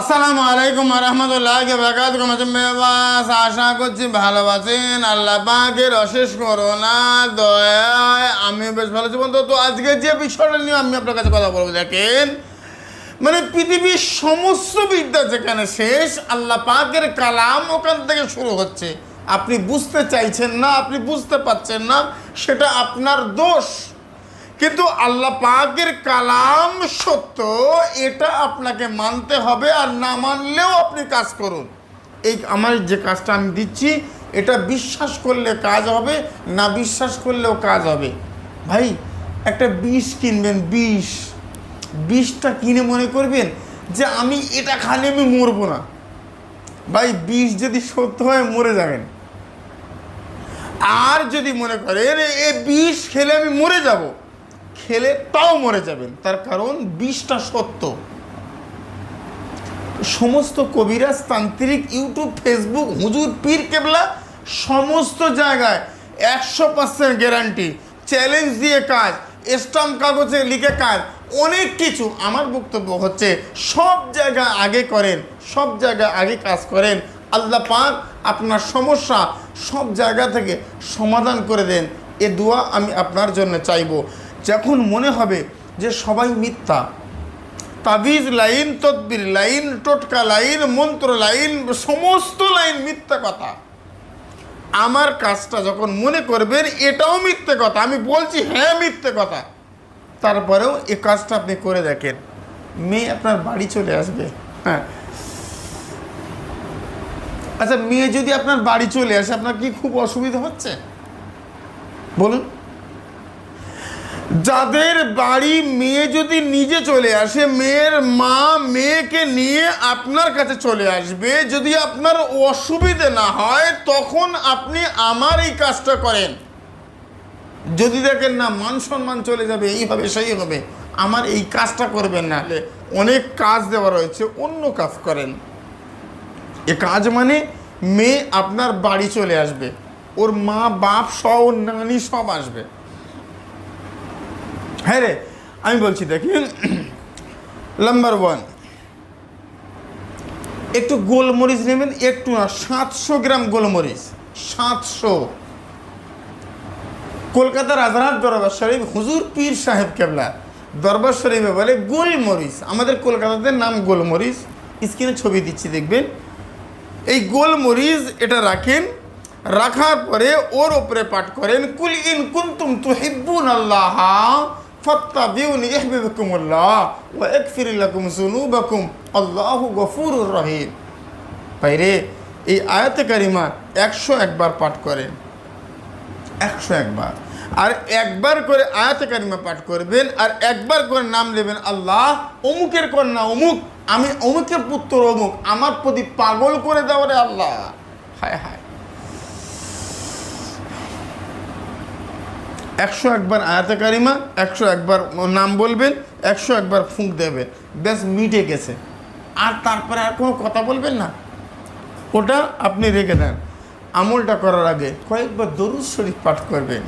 আসসালামু আলাইকুম রহমতুল্লাহ বাকাতুকুম মেবাস আশা করছি ভালো আছেন। আল্লাহ পাকের অশেষ করোনা দয়ায় আমি বেশ ভালো আছি বলতো তো আজকে যে বিষয়টা নিয়ে আমি আপনার কাছে কথা বলব, দেখেন মানে পৃথিবীর সমস্ত বিদ্যা যেখানে শেষ, আল্লাহ পাকের কালাম ওখান থেকে শুরু হচ্ছে। আপনি বুঝতে চাইছেন না, আপনি বুঝতে পারছেন না, সেটা আপনার দোষ। কিন্তু আল্লাহ পাকের কালাম সত্য, এটা আপনাকে মানতে হবে আর না মানলেও আপনি কাজ করুন। এই আমার যে কাজটা আমি দিচ্ছি, এটা বিশ্বাস করলে কাজ হবে, না বিশ্বাস করলেও কাজ হবে। ভাই, একটা বিষ কিনবেন, বিষ। বিষটা কিনে মনে করবেন যে আমি এটা খালি আমি মরবো না। ভাই, বিষ যদি সত্য হয়, মরে যাবেন। আর যদি মনে করেন, এ বিষ খেলে আমি মরে যাব। খেলে তাও মরে যাবেন। তার কারণ বিষটা সত্য। সমস্ত কবিরাজ, তান্ত্রিক, ইউটিউব, ফেসবুক, হুজুর, পীর, কেবলা, সমস্ত জায়গায় একশো পার্সেন্ট গ্যারান্টি চ্যালেঞ্জ দিয়ে কাজ স্টাম্প কাগজে লিখে কাজ, অনেক কিছু। আমার বক্তব্য হচ্ছে, সব জায়গা আগে করেন, সব জায়গায় আগে কাজ করেন। আল্লাহ পাক আপনার সমস্যা সব জায়গা থেকে সমাধান করে দেন। এ দোয়া আমি আপনার জন্য চাইব। যখন মনে হবে যে সবাই মিথ্যা, তাবিজ লাইন, তদবির লাইন, টোটকা লাইন, মন্ত্র লাইন, সমস্ত লাইন মিথ্যা কথা। আমার কাজটা যখন মনে করবেন, এটাও মিথ্যে কথা। আমি বলছি হ্যাঁ মিথ্যে কথা। তারপরেও এ কাজটা আপনি করে দেখেন। মেয়ে আপনার বাড়ি চলে আসবে। হ্যাঁ। আচ্ছা মেয়ে যদি আপনার বাড়ি চলে আসে, আপনার কি খুব অসুবিধা হচ্ছে? বলুন। যাদের বাড়ি মেয়ে যদি নিজে চলে আসে, মেয়ের মা মেয়েকে নিয়ে আপনার কাছে চলে আসবে, যদি আপনার অসুবিধে না হয়, তখন আপনি আমার এই কাজটা করেন। যদি দেখেন না, মান সম্মান চলে যাবে, এই হবে, সেই হবে, আমার এই কাজটা করবেন না অনেক কাজ দেওয়া রয়েছে, অন্য কাজ করেন। এ কাজ মানে মেয়ে আপনার বাড়ি চলে আসবে, ওর মা, বাপ সহ নানি সব আসবে। হ্যাঁ রে, আমি বলছি দেখেন নাম্বার ওয়ান একটু গোলমরিচ নেবেন, একটু না, সাতশো গ্রাম গোলমরিচ, সাতশো। কলকাতার রাজারহাট দরবার শরীফ, হুজুর পীর সাহেব কেবলা, দরবার শরীফে বলে গোলমরিচ। আমাদের কলকাতাতে নাম গোলমরিচ, স্ক্রিনে ছবি দিচ্ছি, দেখবেন। এই গোলমরিচ এটা রাখেন, রাখার পরে ওর ওপরে পাঠ করেন, কুল ইন কুন্তুম তুহিব্বুন আল্লাহ ফাত্তাবিউনি ইহবিবকুমুল্লাহ ওয়া ইয়াগফির লাকুম যুনুবাকুম আল্লাহু গফুরুর রহিম। বাইরে এই আয়াতে কারিমা একশো একবার পাঠ করেন। একশো একবার। আর একবার করে আয়াতে কারিমা পাঠ করবেন, আর একবার করে নাম নেবেন আল্লাহ, অমুকের কন্যা অমুক, আমি অমুকের পুত্র অমুক, আমার প্রতি পাগল করে দেওয়া রে আল্লাহ। হায় হায়। একশো একবার আয়াতে কারিমা একশো একবার নাম বলবেন, একশো একবার ফুঁক দেবেন। ব্যাস, মিটে গেছে। আর তারপরে আর কোনো কথা বলবেন না। ওটা আপনি রেখে দেন। আমলটা করার আগে কয়েকবার দরুদ শরীফ পাঠ করবেন।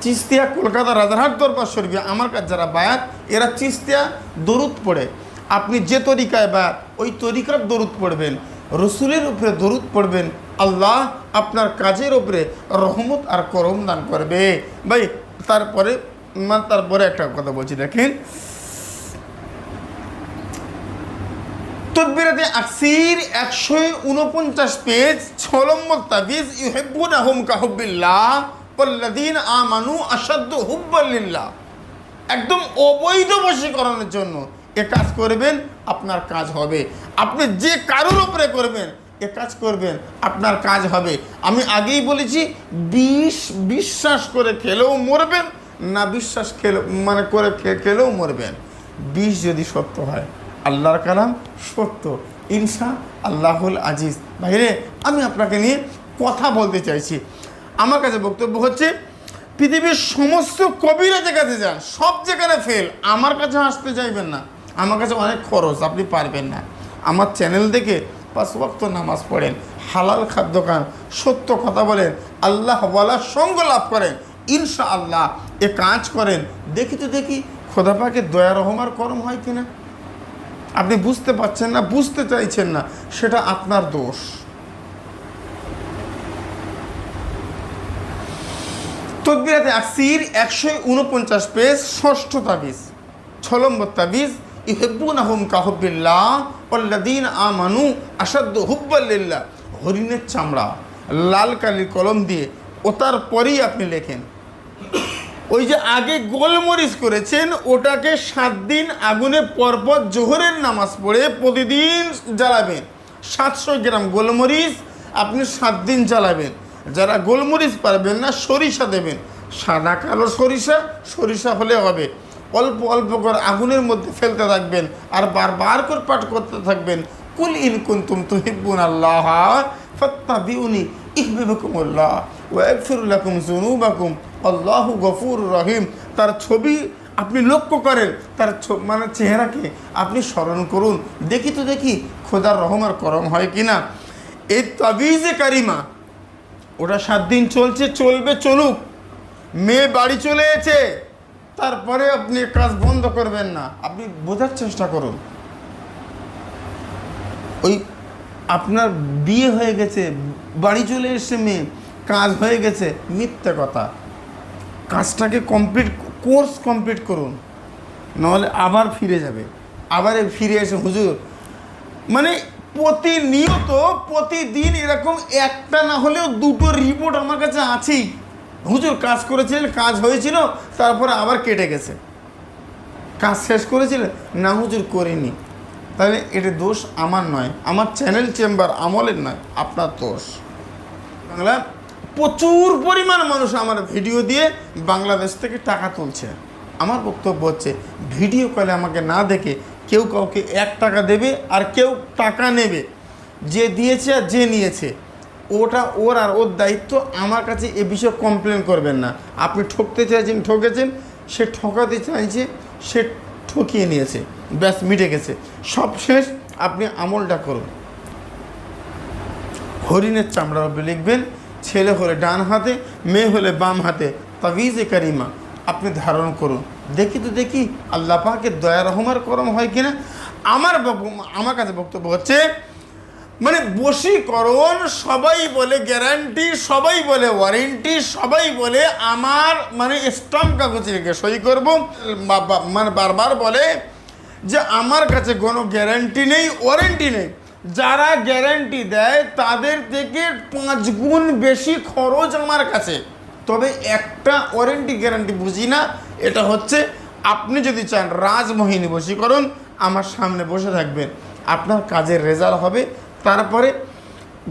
চিস্তিয়া, কলকাতা, রাজারহাট দরবার শরীফে, আমার কাছে যারা বায়াত, এরা চিস্তিয়া, দরুদ পড়ে। আপনি যে তরিকায় বায়াত, ওই তরিকার দরুদ পড়বেন। রসুলের উপরে দরুদ পড়বেন। আল্লাহ আপনার কাজের উপরে রহমত আর করম দান করবে। ভাই, তারপরে তারপরে একটা কথা বলছি, দেখেন। তদবিরাতে আকসির একশো উনপঞ্চাশ পেজ, ছ নম্বর তাবিজ ইউহেব্বুন আহম কাহবিল্লাহ পল্লাদিন আমানু আসাদ্দ হুব্বাল্লিল্লাহ একদম অবৈধ বশীকরণের জন্য এ কাজ করবেন, আপনার কাজ হবে। আপনি যে কারোর উপরে করবেন এ কাজ করবেন, আপনার কাজ হবে। আমি আগেই বলেছি, বিষ, বিশ্বাস করে খেলেও মরবেন, না বিশ্বাস খেলে মানে করে খেলেও মরবেন। বিষ যদি সত্য হয়, আল্লাহর কালাম সত্য। ইনসা আল্লাহুল আজিজ। ভাইরে, আমি আপনাকে নিয়ে কথা বলতে চাইছি। আমার কাছে বক্তব্য হচ্ছে, পৃথিবীর সমস্ত কবিরাজের কাছে যান, সব যেখানে ফেল আমার কাছে আসতে চাইবেন না। আমার কাছে অনেক খরচ, আপনি পারবেন না। আমার চ্যানেল দেখে পাঁচ ওয়াক্ত নামাজ পড়েন, হালাল খাদ্য খান, সত্য কথা বলেন, আল্লাহ বলার সঙ্গ লাভ করেন ইনশা আল্লাহ এ কাজ করেন। দেখি তো দেখি, খোদা পাকে দয়া রহমার করম হয় কিনা? আপনি বুঝতে পারছেন না, বুঝতে চাইছেন না, সেটা আপনার দোষ। তকবিরাতে আকসির একশো উনপঞ্চাশ পেজ, ষষ্ঠ তাবিজ, ছ নম্বর তাবিজ ইহেব্বুন আহম কাহবিল্লাহ পল্লাদিন আমানু আসাদ্দ হুব্বাল্লিল্লাহ হরিণের চামড়া, লাল কালির কলম দিয়ে ও তারপরেই আপনি লেখেন। ওই যে আগে গোলমরিচ করেছেন, ওটাকে সাত দিন আগুনে, পরপর জোহরের নামাজ পড়ে প্রতিদিন জ্বালাবেন। সাতশো গ্রাম গোলমরিচ আপনি সাত দিন জ্বালাবেন। যারা গোলমরিচ পারবেন না, সরিষা দেবেন। সাদা কালো সরিষা সরিষা হলে হবে। অল্প অল্প করে আগুনের মধ্যে ফেলতে থাকবেন আর বারবার করে পাঠ করতে থাকবেন। কুল ইন কুন্তুম তুহিব্বুন আল্লাহ ইহবিবকুমুল্লাহ ইয়াগফিরুল্লাকুম যুনুবাকুম, আল্লাহু গফুর রহিম। তার ছবি আপনি লক্ষ্য করেন, তার মানে চেহারাকে আপনি স্মরণ করুন। দেখি তো দেখি খোদার রহম আর করম হয় কি না এই তাবিজে কারিমা, ওটা সাত দিন চলছে, চলবে, চলুক। মেয়ে বাড়ি চলে এসেছে। তারপরে আপনি কাজ বন্ধ করবেন না। আপনি বোঝার চেষ্টা করুন। ওই আপনার বিয়ে হয়ে গেছে, বাড়ি চলে এসছে মেয়ে, কাজ হয়ে গেছে, মিথ্যে কথা। কাজটাকে কমপ্লিট কোর্স কমপ্লিট করুন। নাহলে আবার ফিরে যাবে। আবার ফিরে এসে হুজুর মানে প্রতিনিয়ত, প্রতিদিন এরকম একটা না হলেও দুটো রিপোর্ট আমার কাছে আছেই। হুজুর কাজ করেছিলেন, কাজ হয়েছিল, তারপরে আবার কেটে গেছে। কাজ শেষ করেছিলেন? না হুজুর করিনি। তাহলে এটা দোষ আমার নয়, আমার চ্যানেল চেম্বার আমলের নয়, আপনার দোষ। বাংলা, প্রচুর পরিমাণ মানুষ আমার ভিডিও দিয়ে বাংলাদেশ থেকে টাকা তুলছে। আমার বক্তব্য হচ্ছে ভিডিও কলে আমাকে না দেখে কেউ কাউকে এক টাকা দেবে আর কেউ টাকা নেবে। যে দিয়েছে আর যে নিয়েছে। ওটা ওর আর ওর দায়িত্ব আমার কাছে এ বিষয়ে কমপ্লেন করবেন না। আপনি ঠকতে চাইছেন, ঠকেছেন, সে ঠকাতে চাইছে, সে ঠকিয়ে নিয়েছে। ব্যাস, মিটে গেছে। সব শেষ, আপনি আমলটা করুন। হরিণের চামড়া উপরে লিখবেন, ছেলে হলে ডান হাতে, মেয়ে হলে বাম হাতে। তাবিজে কারিমা, আপনি ধারণ করুন। দেখি তো দেখি, আল্লাহ পাকের দয়া রহমার করম হয় কিনা। আমার আমার কাছে বক্তব্য হচ্ছে মানে বশীকরণ সবাই বলে গ্যারান্টি সবাই বলে ওয়ারেন্টি সবাই বলে আমার মানে স্টাম্প কাগজ রেখে সই করব। মানে বারবার বলে যে আমার কাছে কোনো গ্যারান্টি নেই ওয়ারেন্টি নেই। যারা গ্যারান্টি দেয়, তাদের থেকে পাঁচ গুণ বেশি খরচ আমার কাছে। তবে একটা ওয়ারেন্টি গ্যারান্টি বুঝি না, এটা হচ্ছে আপনি যদি চান রাজমোহিনী বশীকরণ, আমার সামনে বসে থাকবেন। আপনার কাজের রেজাল্ট হবে তারপরে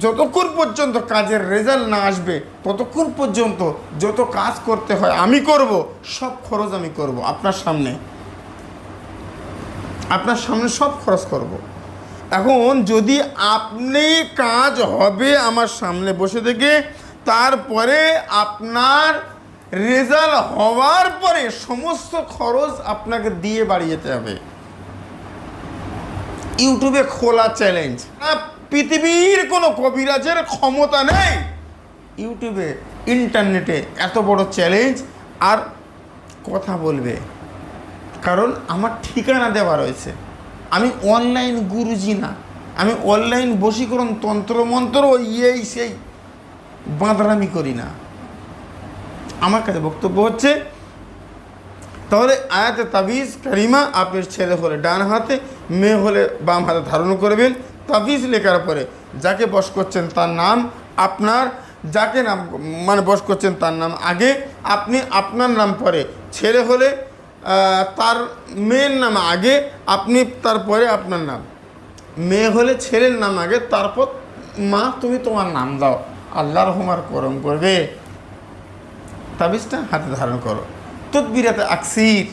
যতক্ষণ পর্যন্ত কাজের রেজাল্ট না আসবে, ততক্ষণ পর্যন্ত যত কাজ করতে হয় আমি করব, সব খরচ আমি করব আপনার সামনে। আপনার সামনে সব খরচ করব। এখন যদি আপনি কাজ হবে আমার সামনে বসে থেকে, তারপরে আপনার রেজাল্ট হওয়ার পরে সমস্ত খরচ আপনাকে দিয়ে বাড়ি যেতে হবে। ইউটিউবে খোলা চ্যালেঞ্জ পৃথিবীর কোনো কবিরাজের ক্ষমতা নেই। ইউটিউবে, ইন্টারনেটে এত বড় চ্যালেঞ্জ আর কথা বলবে। কারণ আমার ঠিকানা দেওয়া রয়েছে। আমি অনলাইন গুরুজি না। আমি অনলাইন বশীকরণ তন্ত্রমন্ত্র এই সেই বাঁদরামি করি না। আমার কাছে বক্তব্য হচ্ছে, তাহলে আয়াতে তাবিজ, কারিমা আপনার ছেলে হলে ডান হাতে, মেয়ে হলে বাম হাতে ধারণ করবেন। তাবিজ লেখার পরে যাকে বস করছেন তার নাম আপনার, যাকে নাম মানে বস করছেন তার নাম আগে, আপনি আপনার নাম পরে। ছেলে হলে তার মেয়ের নাম আগে, আপনি তারপরে আপনার নাম। মেয়ে হলে ছেলের নাম আগে, তারপর মা, তুমি তোমার নাম দাও। আল্লাহ রহমার করম করবে। তাবিজটা হাতে ধারণ করো। তদবিরাতে আকসির,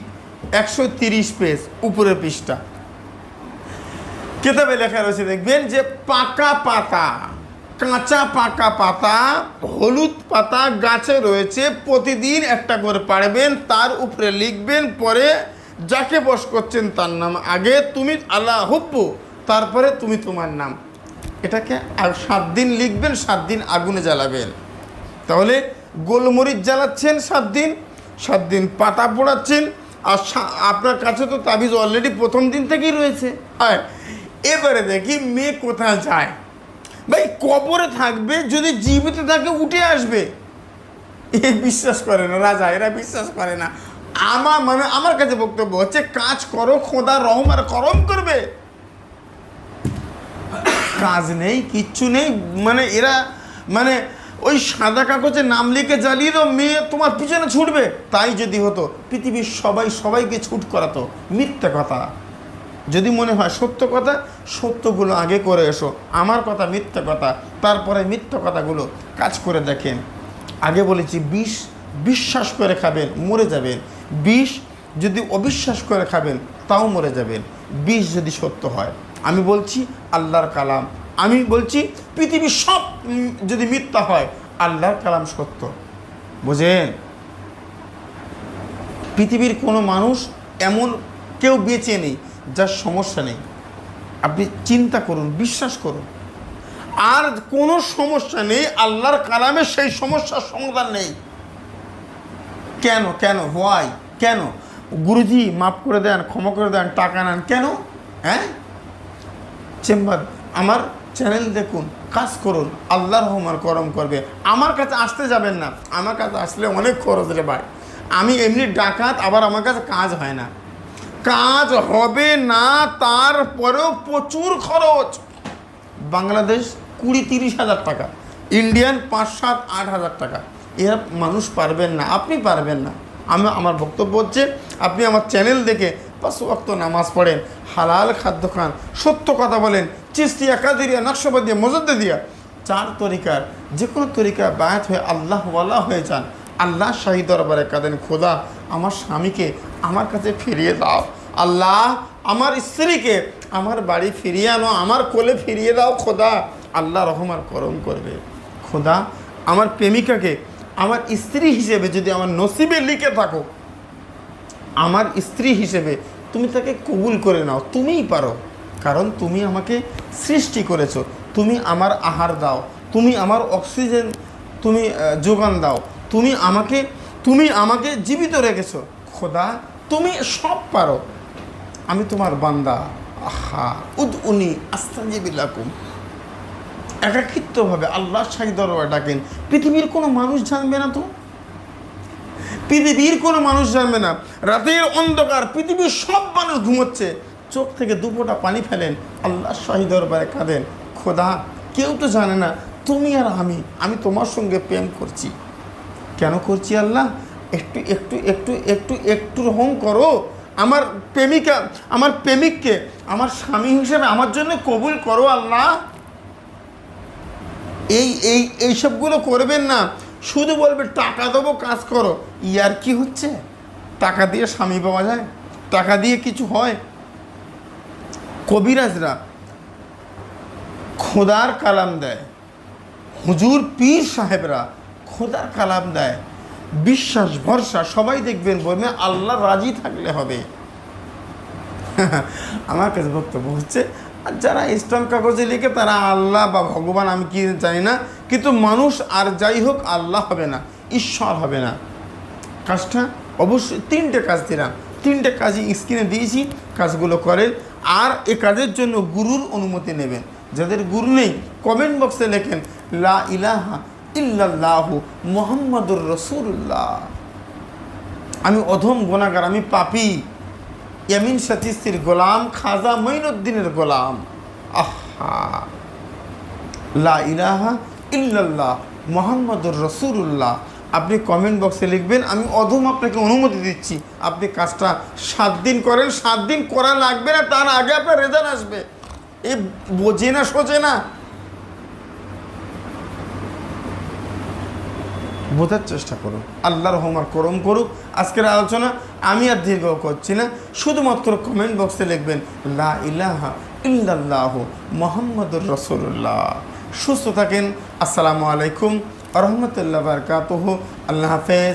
একশো তিরিশ পেজ, উপরের পৃষ্ঠা। কেতাবে লেখা রয়েছে, দেখবেন যে পাকা পাতা, কাঁচা পাকা পাতা, হলুদ পাতা গাছে রয়েছে, প্রতিদিন একটা করে পাড়বেন, তার উপরে লিখবেন, পরে যাকে বস করছেন তার নাম, আগে তুমি আল্লাহ হুব্বু, তারপরে তুমি তোমার নাম। এটাকে আর সাত দিন লিখবেন, সাত দিন আগুনে জ্বালাবেন। তাহলে গোলমরিচ জ্বালাচ্ছেন সাত দিন সাত দিন পাতা পোড়াচ্ছেন, আর আপনার কাছে তো তাবিজ অলরেডি প্রথম দিন থেকেই রয়েছে। হ্যাঁ এবারে দেখি মেয়ে কোথায় যায়। ভাই, কবরে থাকবে যদি জীবিত থাকে, উঠে আসবে। এ বিশ্বাস করে না, রাজা, এরা বিশ্বাস করে না। আমার মানে আমার কাছে বক্তব্য হচ্ছে, কাজ করো, খোদা রহম আর করম করবে। কাজ নেই, কিচ্ছু নেই মানে এরা মানে ওই সাদা কাগজে নাম লিখে জ্বালিয়ে দাও, মেয়ে তোমার পিছনে ছুটবে। তাই যদি হতো, পৃথিবীর সবাই সবাইকে ছুট করাতো, মিথ্যে কথা। যদি মনে হয় সত্য কথা, সত্যগুলো আগে করে এসো। আমার কথা মিথ্যে কথা, তারপরে মিথ্যে কথাগুলো কাজ করে দেখেন। আগে বলেছি, বিষ, বিশ্বাস করে খাবেন, মরে যাবেন। বিষ যদি অবিশ্বাস করে খাবেন, তাও মরে যাবেন। বিষ যদি সত্য হয়, আমি বলছি আল্লাহর কালাম। আমি বলছি পৃথিবীর সব যদি মিথ্যা হয়, আল্লাহর কালাম সত্য। বুঝেন? পৃথিবীর কোনো মানুষ এমন কেউ বেঁচে নেই যার সমস্যা নেই। আপনি চিন্তা করুন, বিশ্বাস করুন। আর কোনো সমস্যা নেই, আল্লাহর কালামে সেই সমস্যার সমাধান নেই। কেন কেন হোয়াই কেন? গুরুজি মাফ করে দেন, ক্ষমা করে দেন, টাকা নেন, কেন? হ্যাঁ? চেম্বার, আমার চ্যানেল দেখুন, কাজ করুন আল্লাহ রহমান করম করবে। আমার কাছে আসতে যাবেন না। আমার কাছে আসলে অনেক খরচ রে ভাই। আমি এমনি ডাকাত, আবার আমার কাছে কাজ হয় না। কাজ হবে না, তারপরেও প্রচুর খরচ। বাংলাদেশ কুড়ি তিরিশ হাজার টাকা, ইন্ডিয়ান পাঁচ সাত আট হাজার টাকা। এরা মানুষ পারবেন না, আপনি পারবেন না। আমি, আমার বক্তব্য হচ্ছে, আপনি আমার চ্যানেল দেখে পাঁচ ওয়াক্ত নামাজ পড়েন, হালাল খাদ্য খান, সত্য কথা বলেন চিস্তিয়া কাদিরিয়া নকশবাদিয়া দিয়া চার তরিকার যে কোনো তরিকা বায়াত হয়ে আল্লাহওয়ালা হয়ে যান। আল্লাহ শাহী দরবারে কাঁদেন, খোদা, আমার স্বামীকে আমার কাছে ফিরিয়ে দাও। আল্লাহ, আমার স্ত্রীকে আমার বাড়ি ফিরিয়ে আনো, আমার কোলে ফিরিয়ে দাও, খোদা। আল্লাহ রহমার করম করবে। খোদা, আমার প্রেমিকাকে আমার স্ত্রী হিসেবে যদি আমার নসিবে লিখে থাকো, আমার স্ত্রী হিসেবে তুমি তাকে কবুল করে নাও, তুমিই পারো। কারণ তুমি আমাকে সৃষ্টি করেছ, তুমি আমার আহার দাও, তুমি আমার অক্সিজেন, তুমি যোগান দাও। তুমি আমাকে তুমি আমাকে জীবিত রেখেছো। খোদা, তুমি সব পারো। আমি তোমার বান্দা। আহা উদ উনি আস্তাজিবিলাকুম একাকিত্বভাবে আল্লাহ শাহী দরবার ডাকেন, পৃথিবীর কোনো মানুষ জানবে না তো? পৃথিবীর কোনো মানুষ জানবে না। রাতের অন্ধকার, পৃথিবীর সব মানুষ ঘুমোচ্ছে। চোখ থেকে দুপোটা পানি ফেলেন, আল্লাহ শাহী দরবারে কাঁদেন। খোদা, কেউ তো জানে না, তুমি আর আমি আমি তোমার সঙ্গে প্রেম করছি। কেন করছি আল্লাহ? একটু একটু একটু একটু একটু রহম করো। আমার প্রেমিকা, আমার প্রেমিককে, আমার স্বামী হিসেবে আমার জন্য কবুল করো আল্লাহ। এই এই এইসবগুলো করবেন না। শুধু বলবে, টাকা দেবো, কাজ করো। ইয়ার কি হচ্ছে? টাকা দিয়ে স্বামী পাওয়া যায়? টাকা দিয়ে কিছু হয়? কবিরাজরা খোদার কালাম দেয়। হুজুর পীর সাহেবরা খোদার কালাম দেয়। বিশ্বাস, ভরসা, সবাই দেখবেন বলবে আল্লাহ রাজি থাকলে হবে। আমার কাছে বক্তব্য হচ্ছে, আর যারা স্টাম্প কাগজে লিখে, তারা আল্লাহ বা ভগবান, আমি কি জানি না, কিন্তু মানুষ আর যাই হোক, আল্লাহ হবে না, ঈশ্বর হবে না। কাজটা অবশ্যই তিনটে কাজ দিলাম। তিনটে কাজই স্ক্রিনে দিয়েছি, কাজগুলো করেন, আর এ কাজের জন্য গুরুর অনুমতি নেবেন। যাদের গুরু নেই কমেন্ট বক্সে লেখেন, লা ইলাহা ইল্লাল্লাহ মোহাম্মদুর রসুল্লাহ আমি অধম গোনাগার আমি পাপি। ইয়ামিন সাতিস্তির গোলাম, খাজা মঈনুদ্দিনের গোলাম। আহা। লা ইলাহা ইল্লাল্লাহ মোহাম্মদুর রসুল্লাহ আপনি কমেন্ট বক্সে লিখবেন, আমি অধম আপনাকে অনুমতি দিচ্ছি। আপনি কাজটা সাত দিন করেন, সাত দিন করা লাগবে না, তার আগে আপনার রেজাল্ট আসবে। এ বোঝে না, সোজে না। বোঝার চেষ্টা করো। আল্লাহ রহমার করম করুক। আজকের আলোচনা আমি আর দীর্ঘ করছি না। শুধুমাত্র কমেন্ট বক্সে লিখবেন, লা ইলাহা ইল্লাল্লাহ মোহাম্মদুর রসুল্লাহ সুস্থ থাকেন। আসসালামু আলাইকুম। রহমতুল্লাহ বারকাতহ। আল্লাহ হাফেজ।